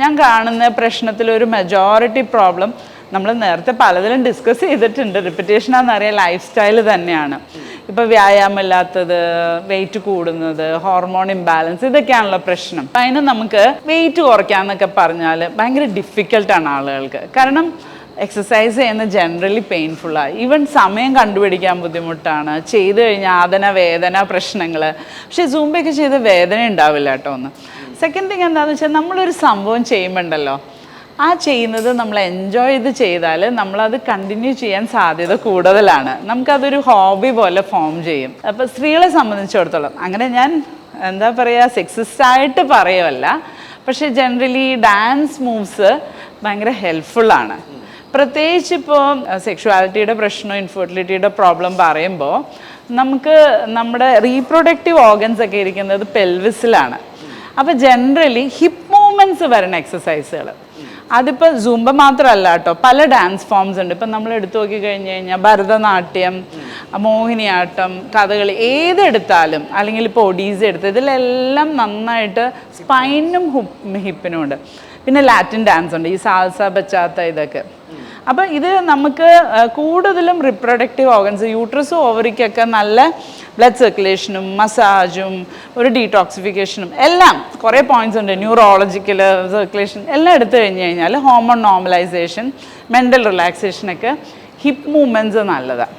ഞാൻ കാണുന്ന പ്രശ്നത്തിൽ ഒരു മെജോറിറ്റി പ്രോബ്ലം നമ്മൾ നേരത്തെ പലതിലും ഡിസ്കസ് ചെയ്തിട്ടുണ്ട്. റിപ്പിറ്റേഷൻ അറിയാം ലൈഫ് സ്റ്റൈൽ തന്നെയാണ്. ഇപ്പോൾ വ്യായാമമില്ലാത്തത് വെയിറ്റ് കൂടുന്നത് ഹോർമോൺ ഇംബാലൻസ് ഇതൊക്കെയാണല്ലോ പ്രശ്നം. അപ്പം അതിന് നമുക്ക് വെയിറ്റ് കുറയ്ക്കാന്നൊക്കെ പറഞ്ഞാൽ ഭയങ്കര ഡിഫിക്കൽട്ടാണ് ആളുകൾക്ക്. കാരണം എക്സസൈസ് ചെയ്യുന്ന ജനറലി പെയിൻഫുള്ളാണ് ഈവൻ സമയം കണ്ടുപിടിക്കാൻ ബുദ്ധിമുട്ടാണ്. ചെയ്തു കഴിഞ്ഞാൽ ആദന വേദന പ്രശ്നങ്ങൾ പക്ഷേ സൂമ്പയൊക്കെ ചെയ്ത് വേദന ഉണ്ടാവില്ല കേട്ടോ ഒന്ന്. സെക്കൻഡ് തിങ് എന്താണെന്ന് വെച്ചാൽ നമ്മളൊരു സംഭവം ചെയ്യുമ്പോണ്ടല്ലോ? ആ ചെയ്യുന്നത് നമ്മൾ എൻജോയ് ചെയ്ത് ചെയ്താൽ നമ്മളത് കണ്ടിന്യൂ ചെയ്യാൻ സാധ്യത കൂടുതലാണ്. നമുക്കതൊരു ഹോബി പോലെ ഫോം ചെയ്യും. അപ്പോൾ സ്ത്രീകളെ സംബന്ധിച്ചിടത്തോളം അങ്ങനെ ഞാൻ എന്താ പറയുക സെക്സിസ്റ്റ് പറയുമല്ല പക്ഷേ ജനറലി ഡാൻസ് മൂവ്സ് ഭയങ്കര ഹെൽപ്ഫുള്ളാണ് പ്രത്യേകിച്ച് ഇപ്പോൾ സെക്ഷുവാലിറ്റിയുടെ പ്രശ്നം ഇൻഫെർട്ടിലിറ്റിയുടെ പ്രോബ്ലം പറയുമ്പോൾ നമുക്ക് നമ്മുടെ റീപ്രൊഡക്റ്റീവ് ഓർഗൻസ് ഒക്കെ ഇരിക്കുന്നത് പെൽവിസിലാണ് അപ്പോൾ ജനറലി ഹിപ്പ് മൂവ്മെന്റ്സ് വരുന്ന എക്സസൈസുകൾ അതിപ്പോൾ സൂംബ മാത്രമല്ല കേട്ടോ പല ഡാൻസ് ഫോംസ് ഉണ്ട്. ഇപ്പം നമ്മൾ എടുത്തു നോക്കി കഴിഞ്ഞ് കഴിഞ്ഞാൽ ഭരതനാട്യം മോഹിനിയാട്ടം കഥകളി ഏതെടുത്താലും അല്ലെങ്കിൽ ഇപ്പോൾ ഒഡീസ എടുത്ത് ഇതിലെല്ലാം നന്നായിട്ട് സ്പൈനും ഹിപ്പിനും ഉണ്ട്. പിന്നെ ലാറ്റിൻ ഡാൻസ് ഉണ്ട് ഈ സാൽസ ബച്ചാത്ത ഇതൊക്കെ. അപ്പം ഇത് നമുക്ക് കൂടുതലും റിപ്രൊഡക്റ്റീവ് ഓർഗൻസ് യൂട്രസും ഓവറിക്കൊക്കെ നല്ല ബ്ലഡ് സർക്കുലേഷനും മസാജും ഒരു ഡീടോക്സിഫിക്കേഷനും എല്ലാം കുറേ പോയിന്റ്സ് ഉണ്ട്. ന്യൂറോളജിക്കൽ സർക്കുലേഷൻ എല്ലാം എടുത്തു കഴിഞ്ഞ് കഴിഞ്ഞാൽ ഹോമോൺ നോർമലൈസേഷൻ മെന്റൽ റിലാക്സേഷനൊക്കെ ഹിപ്പ് മൂവ്മെന്റ്സ് നല്ലതാണ്